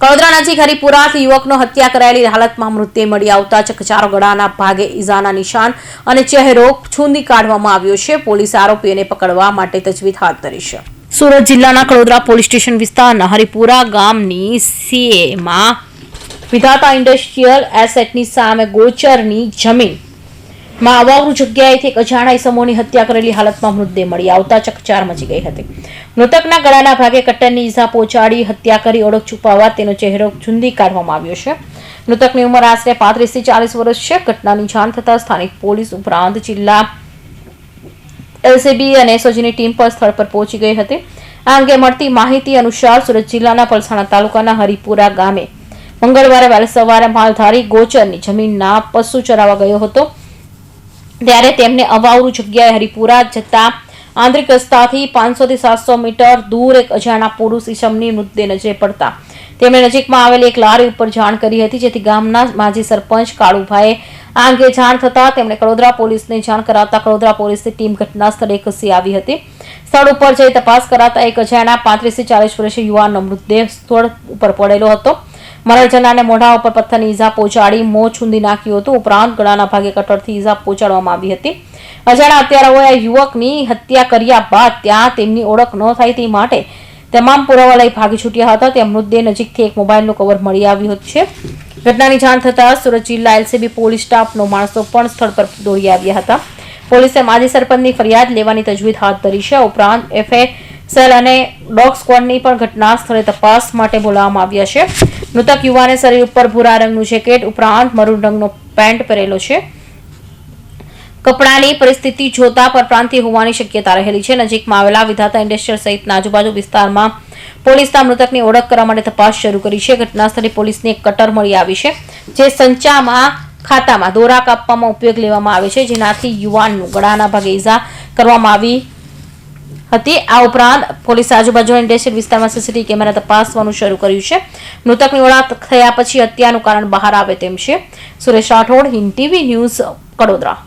કડોદરા નજીક હરિપુરાથી યુવકનો હત્યા કરાયેલી હાલતમાં મૃતદેહ મળી આવતા ચકચારો ગળાના ભાગે ઈજાના નિશાન અને ચહેરો છૂંદી કાઢવામાં આવ્યો છે. પોલીસ આરોપીઓને પકડવા માટે તજવીજ હાથ ધરી છે. સુરત જિલ્લાના કડોદરા પોલીસ સ્ટેશન વિસ્તારના હરિપુરા ગામની સીએમાં વિધાતા ઇન્ડસ્ટ્રીયલ એસેટની સામે ગોચરની જમીન માં અવાવરૂ જગ્યાએથી એક અજાણા ઇસમોની હત્યા કરેલી હાલતમાં મૃતદેહ મળી આવતા ચકચાર મચી ગઈ હતી. મૃતકના ગળાના ભાગે કટ્ટરની ઈજા પહોંચાડી હત્યા કરી ઓળખ છુપાવવા તેનો ચહેરો ચૂંદી કાઢવામાં આવ્યો છે. મૃતકની ઉંમર આશરે પાંત્રીસથી ચાલીસ વર્ષ છે. ઘટનાની જાણ થતાં સ્થાનિક પોલીસ ઉપરાંત જિલ્લા એલસીબી અને એસઓજીની ટીમ પણ સ્થળ પર પહોંચી ગઈ હતી. આ અંગે મળતી માહિતી અનુસાર સુરત જિલ્લાના પલસાણા તાલુકાના હરિપુરા ગામે મંગળવારે વહેલી સવારે માલધારી ગોચરની જમીનના પશુ ચરાવવા ગયો હતો. ત્યારે તેમને અવાવરું જગ્યાએ હરિપુરા જતા આંતરિક રસ્તાથી પાંચસો થી સાતસો મીટર દૂર એક અજાણા પુરુષ ઈસમની મૃતદેહ નજરે પડતા. તેમણે નજીકમાં આવેલી એક લારી ઉપર જાણ કરી હતી, જેથી ગામના માજી સરપંચ કાળુભાઈએ આ અંગે જાણ થતા તેમણે કડોદરા પોલીસને જાણ કરાવતા કડોદરા પોલીસની ટીમ ઘટના સ્થળે ખસી આવી હતી. સ્થળ ઉપર જઈ તપાસ કરાતા એક અજાણા પાંત્રીસથી ચાલીસ વર્ષીય યુવાનનો મૃતદેહ સ્થળ ઉપર પડેલો હતો. મરણ જનારને મોઢા ઉપર પથ્થરની ઈજા પહોંચાડી મોં છૂંદી નાખ્યું હતું. ઉપરાંત ગળાના ભાગે કટરથી ઈજા પહોંચાડવામાં આવી હતી. અજાણા હત્યારાઓએ યુવકની હત્યા કર્યા બાદ ત્યાં તેમની ઓળખ ન થાય તે માટે તમામ પુરાવા લઈ ભાગી છૂટ્યા હતા. ત્યાં મૃતદેહ નજીકથી એક મોબાઈલનું કવર મળી આવ્યું છે. ઘટનાની જાણ થતાં સુરત જિલ્લા એલસીબી પોલીસ સ્ટાફનો માણસો પણ સ્થળ પર દોડી આવ્યા હતા. પોલીસે માજી સરપંચની ફરિયાદ લેવાની તજવીજ હાથ ધરી છે. ઉપરાંત એફએસએલ અને ડોગ સ્કવોડની પણ ઘટના સ્થળે તપાસ માટે બોલાવવામાં આવ્યા છે. મૃતક યુવાને શરીર ઉપર ભૂરા રંગનું જેકેટ ઉપરાંત મરૂન રંગનો પેન્ટ પહેરેલો છે. કપડાની પરિસ્થિતિ જોતા પરપ્રાંતીય હોવાની શક્યતા રહેલી છે. નજીકમાં આવેલા વિધાતા ઇન્ડસ્ટ્રીયલ સહિતના આજુબાજુ વિસ્તારમાં પોલીસના મૃતકની ઓળખ કરવા માટે તપાસ શરૂ કરી છે. ઘટનાસ્થળે પોલીસને એક કટર મળી આવી છે, જે સંચામાં ખાતામાં દોરા કાપવામાં ઉપયોગ લેવામાં આવે છે. જેનાથી યુવાનનું ગળાના ભાગે ઈજા કરવામાં આવી હતી. આ ઉપરાંત પોલીસે આજુબાજુના ઇન્ડસ્ટ્રીયલ વિસ્તારમાં સીસીટીવી કેમેરા તપાસવાનું શરૂ કર્યું છે. મૃતકની ઓળખ થયા પછી હત્યાનું કારણ બહાર આવે તેમ છે. Suresh Rathod, Hind TV news Kadodara